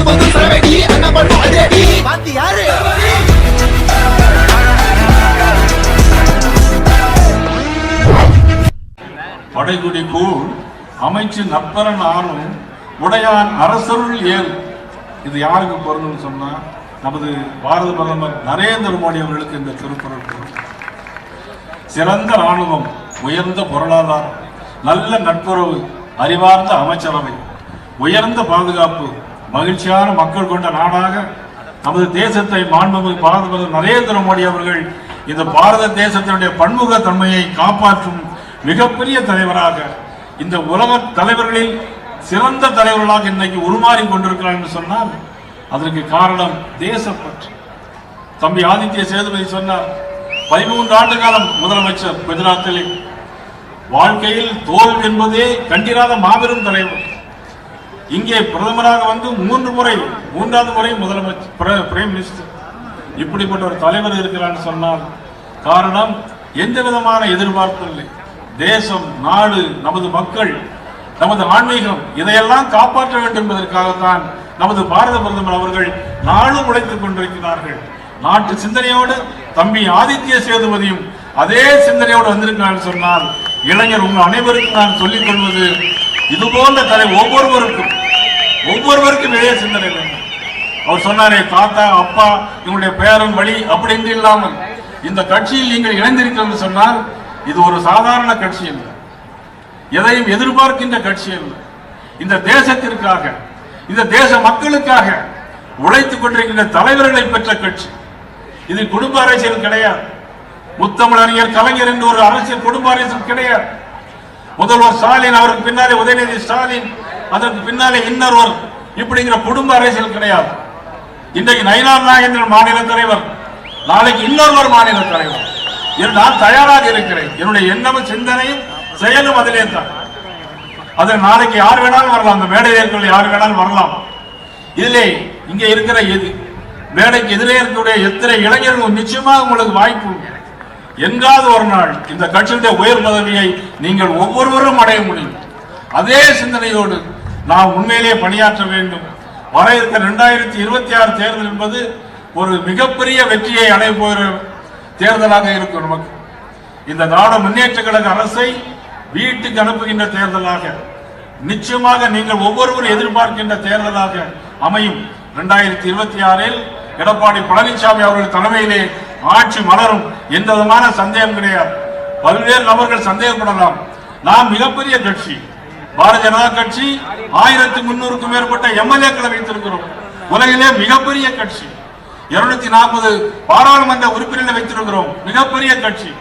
பொது பொது சரவெடி அண்ணன் பண்ணும் அதேடி பாத்தி யாரு? படைகுடி கூழ் அமைச்சு நற்பரன் ஆணும் உடையான் அரசருள் ஏல் இது யாருக்கு பொருந்தும் சொன்னா நமது பாரத பிரதமர் நரேந்திர மோடி அவர்களுக்கு இந்த திருக்குறள் பொருந்தும். சிறந்த ராணுவம் உயர்ந்த பொருளாதாரம் நல்ல நட்புறவு அறிவார்ந்த அமைச்சரவை உயர்ந்த பாதுகாப்பு மகிழ்ச்சியான மக்கள் கொண்ட நாடாக நமது தேசத்தை மாண்புமிகு பாரத பிரதமர் நரேந்திர மோடி அவர்கள் இந்த பாரத தேசத்தினுடைய பன்முக தன்மையை காப்பாற்றும் மிகப்பெரிய தலைவராக இந்த உலக தலைவர்களில் சிறந்த தலைவர்களாக இன்னைக்கு உருமாறி கொண்டிருக்கிறார் என்று சொன்னால் அதற்கு காரணம் தேசப்பற்று. தம்பி ஆதித்ய சேதுபதி சொன்னார் பதிமூன்று ஆண்டு காலம் முதலமைச்சர் குஜராத்தில். வாழ்க்கையில் தோல்வி என்பதே கண்டிராத மாபெரும் தலைவர். இங்கே பிரதமராக வந்து மூன்று முறை மூன்றாவது முறை முதலமைச்சர் பிர- பிரைம் மினிஸ்டர் இப்படிப்பட்ட ஒரு தலைவர் இருக்கிறான்னு சொன்னால் காரணம் எந்த விதமான எதிர்பார்ப்பு இல்லை. தேசம் நாடு நமது மக்கள் நமது ஆன்மீகம் இதையெல்லாம் காப்பாற்ற வேண்டும் என்பதற்காகத்தான் நமது பாரத பிரதமர் அவர்கள் நாளும் உழைத்துக் கொண்டிருக்கிறார்கள். நாட்டு சிந்தனையோடு தம்பி ஆதித்ய சேதுபதியும் அதே சிந்தனையோடு வந்திருக்கிறார் சொன்னால் இளைஞர் உங்கள் அனைவருக்கும் நான் சொல்லிக் கொள்வது இது போன்ற தலை ஒவ்வொருவருக்கும் ஒவ்வொருவருக்கும் நிறைய சிந்தனை வேண்டும் அவர் சொன்னாரே தாத்தா அப்பா இவங்களுடைய பேரன் வழி அப்படின்னு இல்லாமல் இந்த கட்சியில் நீங்கள் இணைந்திருக்கிறது சொன்னால் இது ஒரு சாதாரண கட்சி அல்ல. எதையும் எதிர்பார்க்கின்ற கட்சி அல்ல. இந்த தேசத்திற்காக இந்த தேச மக்களுக்காக உழைத்துக் கொண்டிருக்கின்ற தலைவர்களை பெற்ற கட்சி. இது குடும்ப அரசியல் கிடையாது. முத்தமிழறிஞர் கலைஞர் என்று ஒரு அரசியல் குடும்ப அரசியல் கிடையாது. முதல்வர் ஸ்டாலின் அவருக்கு பின்னாலே உதயநிதி ஸ்டாலின் அதற்கு பின்னாலே இன்னொருவர். இப்படிங்கிற குடும்ப அரசியல் கிடையாது. இன்றைக்கு நயினார் நாகேந்திரன் மாநில தலைவர் நாளைக்கு இன்னொருவர் மாநில தலைவர். நான் தயாராக இருக்கிறேன். என்னுடைய எண்ணமும் சிந்தனையும் செயலும் அதிலே தான். அது நாளைக்கு யார் வேணாலும் வரலாம். அந்த மேடை இருக்கிற யார் வேணாலும் வரலாம். இதிலே இங்கே இருக்கிற எது மேடைக்கு எதிரே இருக்கக்கூடிய எத்தனை இளைஞர்கள் நிச்சயமாக உங்களுக்கு வாய்ப்பு உண்டு. எங்காவது ஒரு நாள் இந்த கட்சியுடைய உயர் பதவியை நீங்கள் ஒவ்வொருவரும் அடைய முடியும். அதே சிந்தனையோடு நாம் உண்மையிலேயே பணியாற்ற வேண்டும். வர இருக்க ரெண்டாயிரத்தி இருபத்தி ஆறு தேர்தல் என்பது ஒரு மிகப்பெரிய வெற்றியை அடைய போகிற தேர்தலாக இருக்கும் நமக்கு. இந்த நாடு முன்னேற்ற கழக அரசை வீட்டுக்கு அனுப்புகின்ற தேர்தலாக நிச்சயமாக நீங்கள் ஒவ்வொருவரும் எதிர்பார்க்கின்ற தேர்தலாக அமையும். இரண்டாயிரத்தி இருபத்தி ஆறில் எடப்பாடி பழனிசாமி அவர்கள் தலைமையிலே ஆட்சி மலரும் எந்த விதமான சந்தேகம் கிடையாது. பல்வேறு நபர்கள் சந்தேகப்படலாம். நாம் மிகப்பெரிய கட்சி. பாரதிய ஜனதா கட்சி ஆயிரத்தி முன்னூறுக்கும் மேற்பட்ட எம்எல்ஏக்களை வைத்திருக்கிறோம். உலகிலே மிகப்பெரிய கட்சி. இருநூத்தி நாற்பது பாராளுமன்ற உறுப்பினர்களை வைத்திருக்கிறோம். மிகப்பெரிய கட்சி.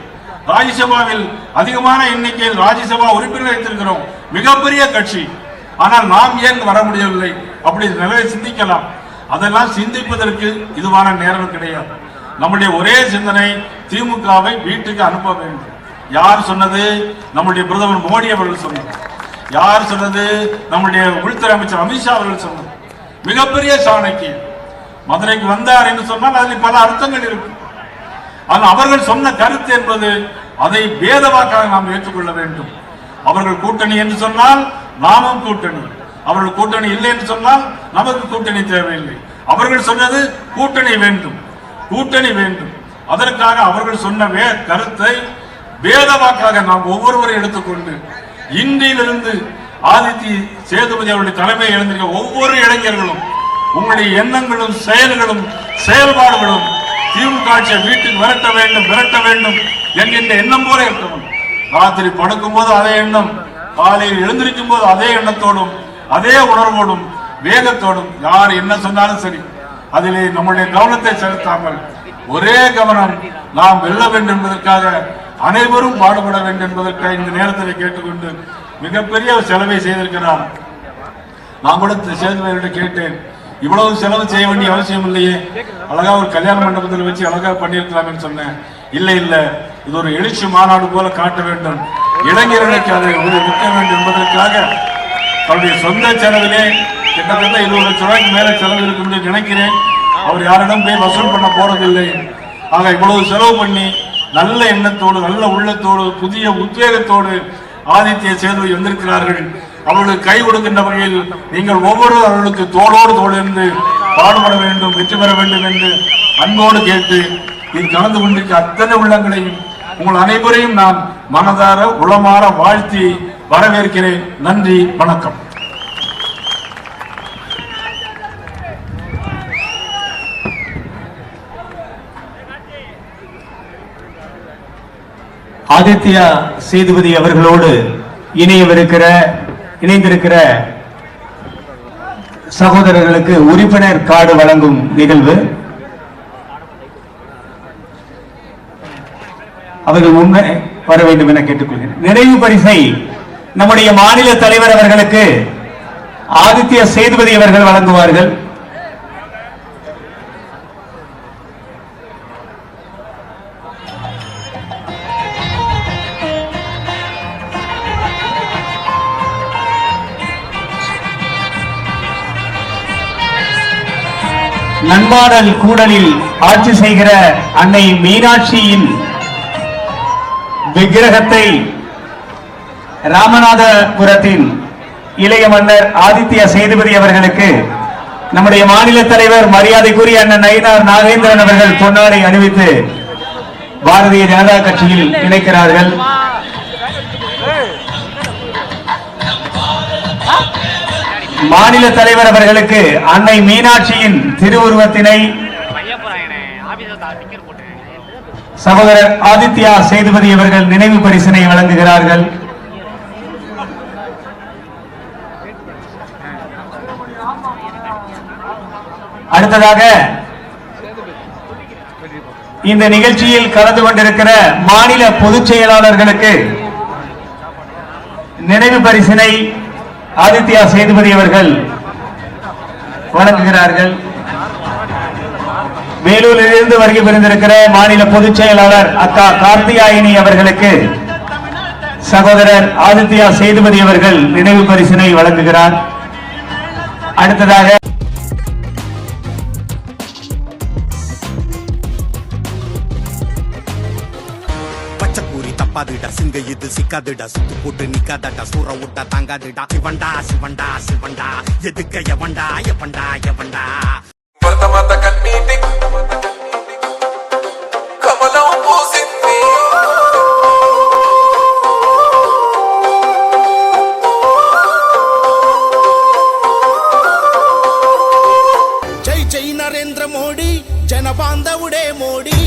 ராஜ்யசபாவில் அதிகமான எண்ணிக்கையில் ராஜ்யசபா உறுப்பினர் வைத்திருக்கிறோம். மிகப்பெரிய கட்சி. ஆனால் நாம் ஏன் வர முடியவில்லை? அப்படி நிறைய சிந்திக்கலாம். அதெல்லாம் சிந்திப்பதற்கு இதுவான நேரம் கிடையாது. நம்முடைய ஒரே சிந்தனை திமுகவை வீட்டுக்கு அனுப்ப வேண்டும். யார் சொன்னது? நம்முடைய பிரதமர் மோடி அவர்கள் சொன்னது. யார் சொன்னது? நம்முடைய உள்துறை அமைச்சர் அமித்ஷா அவர்கள் சொன்னது. மிகப்பெரிய சாணக்கியம். மதுரைக்கு வந்தார் என்று சொன்னால் அதில் பல அர்த்தங்கள் இருக்கும். ஆனால் அவர்கள் சொன்ன கருத்து என்பது அதை வேதவாக்காக நாம் ஏற்றுக்கொள்ள வேண்டும். அவர்கள் கூட்டணி என்று சொன்னால் நாமும் கூட்டணி. அவர்கள் கூட்டணி இல்லை என்று சொன்னால் நமக்கு கூட்டணி தேவையில்லை. அவர்கள் சொன்னது கூட்டணி வேண்டும். கூட்டணி வேண்டும். அதற்காக அவர்கள் சொன்ன வே கருத்தை வேதவாக்காக நாம் ஒவ்வொருவரும் எடுத்துக்கொண்டு இன்றிலிருந்து ஆதித்ய சேதுபதி அவருடைய தலைமையை எழுந்திருக்க ஒவ்வொரு இளைஞர்களும் உங்களுடைய எண்ணங்களும் செயல்களும் செயல்பாடுகளும் திமுக ஆட்சியை வீட்டுக்கு விரட்ட வேண்டும் விரட்ட வேண்டும் என்கின்ற எண்ணம் போல இருக்கணும் ராத்திரி படுக்கும் போது அதே எண்ணம் காலையில் எழுந்திருக்கும் போது அதே எண்ணத்தோடும் அதே உணர்வோடும் வேகத்தோடும் யார் என்ன சொன்னாலும் சரி அதிலே நம்முடைய கவனத்தை செலுத்தாமல் ஒரே கவனம் நாம் வெல்ல வேண்டும் என்பதற்காக அனைவரும் பாடுபட வேண்டும் என்பதற்காக இந்த நேரத்தில் கேட்டுக்கொண்டு மிகப்பெரிய ஒரு செலவை செய்திருக்கிறார். நான் கூட சேதுபதியிட்ட கேட்டேன். இவ்வளவு செலவு செய்ய வேண்டிய அவசியம் இல்லையே. அழகா ஒரு கல்யாண மண்டபத்தில் வச்சு அழகா பண்ணியிருக்கலாம்னு சொன்னேன். இல்லை இல்லை. இது ஒரு எழுச்சி மாநாடு போல காட்ட வேண்டும். இளைஞர்களுக்கு அதை ஒரு நிற்க வேண்டும் என்பதற்காக தன்னுடைய சொந்த செலவிலே கிட்டத்தட்ட இருபது லட்சம் ரூபாய்க்கு மேலே செலவு இருக்கும் என்று நினைக்கிறேன். அவர் யாரிடம் போய் வசூல் பண்ண போறதில்லை ஆக இவ்வளவு செலவு பண்ணி நல்ல எண்ணத்தோடு நல்ல உள்ளத்தோடு புதிய உத்வேகத்தோடு ஆதித்ய சேர்வை வந்திருக்கிறார்கள். அவர்களுக்கு கை கொடுக்கின்ற வகையில் நீங்கள் ஒவ்வொரு அவர்களுக்கு தோளோடு தோளிருந்து பாடுபட வேண்டும் வெற்றி பெற வேண்டும் என்று அன்போடு கேட்டு இதில் கலந்து கொண்டிருக்க அத்தனை உள்ளங்களையும் உங்கள் அனைவரையும் நான் மனதார உளமாற வாழ்த்தி வரவேற்கிறேன். நன்றி வணக்கம். ஆதித்யா சேதுபதி அவர்களோடு இணையவிருக்கிற இணைந்திருக்கிற சகோதரர்களுக்கு உறுப்பினர் கார்டு வழங்கும் நிகழ்வு. அவர்கள் முன்னே வர வேண்டும் என கேட்டுக்கொள்கிறேன். நிறைவு பரிசை நம்முடைய மாநில தலைவர் அவர்களுக்கு ஆதித்ய சேதுபதி அவர்கள் வழங்குவார்கள். நண்பாடல் கூடலில் ஆட்சி செய்கிற அன்னை மீனாட்சியின் விக்கிரகத்தை ராமநாதபுரத்தின் இளைய மன்னர் ஆதித்ய சேதுபதி அவர்களுக்கு நம்முடைய மாநில தலைவர் மரியாதைக்குரிய அண்ணன் நயினார் நாகேந்திரன் அவர்கள் பொன்னாடை அணிவித்து பாரதிய ஜனதா கட்சியில் இணைக்கிறார்கள். மாநில தலைவர் அவர்களுக்கு அன்னை மீனாட்சியின் திருவுருவத்தினை சகோதரர் ஆதித்யா சேதுபதி அவர்கள் நினைவு பரிசினை வழங்குகிறார்கள். அடுத்ததாக இந்த நிகழ்ச்சியில் கலந்து கொண்டிருக்கிற மாநில பொதுச் செயலாளர்களுக்கு நினைவு பரிசினை ஆதித்யா சேதுபதி அவர்கள் வழங்குகிறார்கள் வேலூரிலிருந்து வருகை புரிந்திருக்கிற மாநில பொதுச் செயலாளர் அக்கா கார்த்தியாயினி அவர்களுக்கு சகோதரர் ஆதித்யா சேதுபதி அவர்கள் நினைவு பரிசினை வழங்குகிறார். அடுத்ததாக தப்பாதுடா சிங்க இது சிக்காதுடா. சுத்து போட்டு நிக்காதாடா சூற விட்டா தாங்காதுடா. சிவண்டா சிவண்டா சிவண்டா எதுக்க எவண்டா எவண்டா எவண்டா பிரதமத கண்மீட்டி கமலம் பூசித்தி. ஜெய் ஜெய் நரேந்திர மோடி ஜனபாந்தவுடே மோடி.